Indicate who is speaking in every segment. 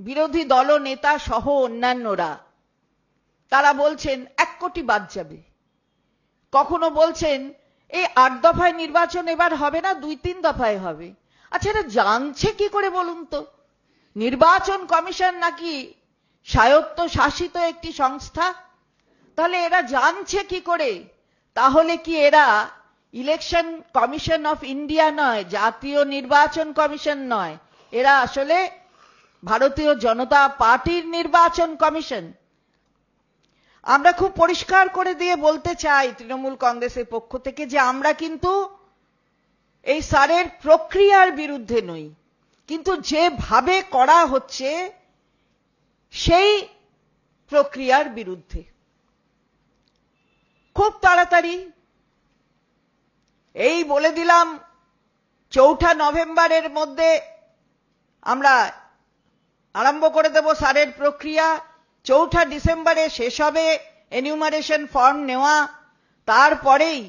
Speaker 1: বিরোধী দল নেতা সহ অন্যান্যরা, তারা বলছেন, এক কোটি বাদ যাবে। কখনো বলছেন, এই আট দফায় নির্বাচন এবার হবে না, দুই তিন দফায় হবে। আচ্ছা এটা জানছে কি করে বলুন তো? নির্বাচন কমিশন নাকি স্বায়ত্ত শাসিত একটি সংস্থা? তাহলে এরা জানছে কি করে? তাহলে কি এরা ইলেকশন কমিশন অফ ইন্ডিয়া নয়, জাতীয় নির্বাচন কমিশন নয়? এরা আসলে ভারতীয় জনতা পার্টির নির্বাচন কমিশন। আমরা খুব পরিষ্কার করে দিয়ে বলতে চাই তৃণমূল কংগ্রেসের পক্ষ থেকে যে আমরা কিন্তু এই সারের প্রক্রিয়ার বিরুদ্ধে নই। কিন্তু যেভাবে করা হচ্ছে, সেই প্রক্রিয়ার বিরুদ্ধে। খুব তাড়াতাড়ি এই বলে দিলাম, চৌঠা নভেম্বরের মধ্যে আমরা আরম্ভ করে দেব সারের প্রক্রিয়া। চৌঠা ডিসেম্বরে শেষ হবে এনিউমারেশন ফর্ম নেওয়া। তারপরেই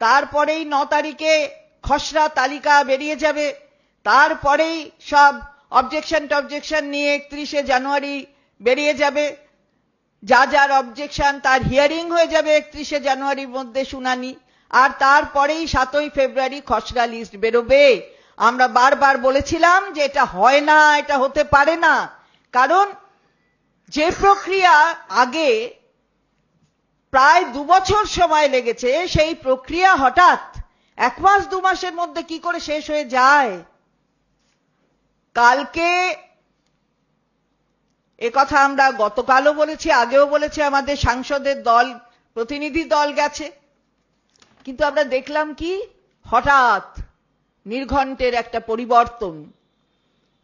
Speaker 1: তারপরেই ন তারিখে খসড়া তালিকা বেরিয়ে যাবে। তারপরেই সব অবজেকশন টবজেকশন নিয়ে একত্রিশে জানুয়ারি বেরিয়ে যাবে। যা যার অবজেকশন তার হিয়ারিং হয়ে যাবে একত্রিশে জানুয়ারির মধ্যে শুনানি। আর তারপরেই সাতই ফেব্রুয়ারি খসড়া লিস্ট বেরোবে। আমরা বারবার বলেছিলাম যে এটা হয় না, এটা হতে পারে না। কারণ যে প্রক্রিয়া আগে প্রায় দু বছর সময় লেগেছে, সেই প্রক্রিয়া হঠাৎ এক মাস, দু মাসের মধ্যে কি করে শেষ হয়ে যায়? কালকে এ কথা আমরা গতকালও বলেছি, আগেও বলেছি, আমাদের সাংসদের দল, প্রতিনিধি দল গেছে। কিন্তু আমরা দেখলাম কি? হঠাৎ নির্ঘণ্টের একটা পরিবর্তন।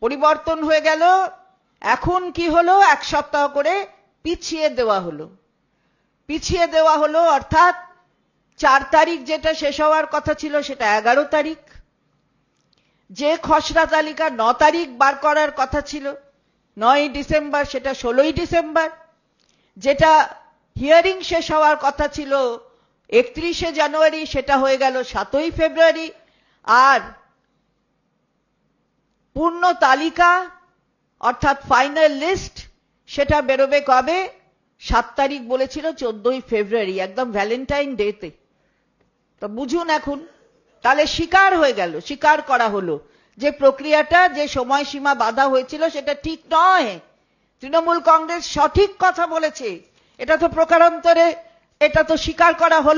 Speaker 1: পরিবর্তন হয়ে গেল, এখন কি হলো? এক সপ্তাহ করে পিছিয়ে দেওয়া হলো। পিছিয়ে দেওয়া হলো অর্থাৎ চার তারিখ যেটা শেষ হওয়ার কথা ছিল সেটা এগারো তারিখ। যে খসড়া তালিকা ন তারিখ বার করার কথা ছিল, নয় ডিসেম্বর, সেটা ষোলোই ডিসেম্বর। যেটা হিয়ারিং শেষ হওয়ার কথা ছিল একত্রিশে জানুয়ারি, সেটা হয়ে গেল সাতই ফেব্রুয়ারি। আর পূর্ণ তালিকা, অর্থাৎ ফাইনাল লিস্ট সেটা বেরোবে কবে? সাত তারিখ বলেছিল, চোদ্দই ফেব্রুয়ারি, একদম ভ্যালেন্টাইন ডেতে তো। বুঝুন এখন, তাহলে স্বীকার হয়ে গেল স্বীকার করা হলো। যে প্রক্রিয়াটা, যে সময়সীমা বাধা হয়েছিল, সেটা ঠিক নয়। তৃণমূল কংগ্রেস সঠিক কথা বলেছে। এটা তো প্রকারান্তরে, এটা তো স্বীকার করা হলো।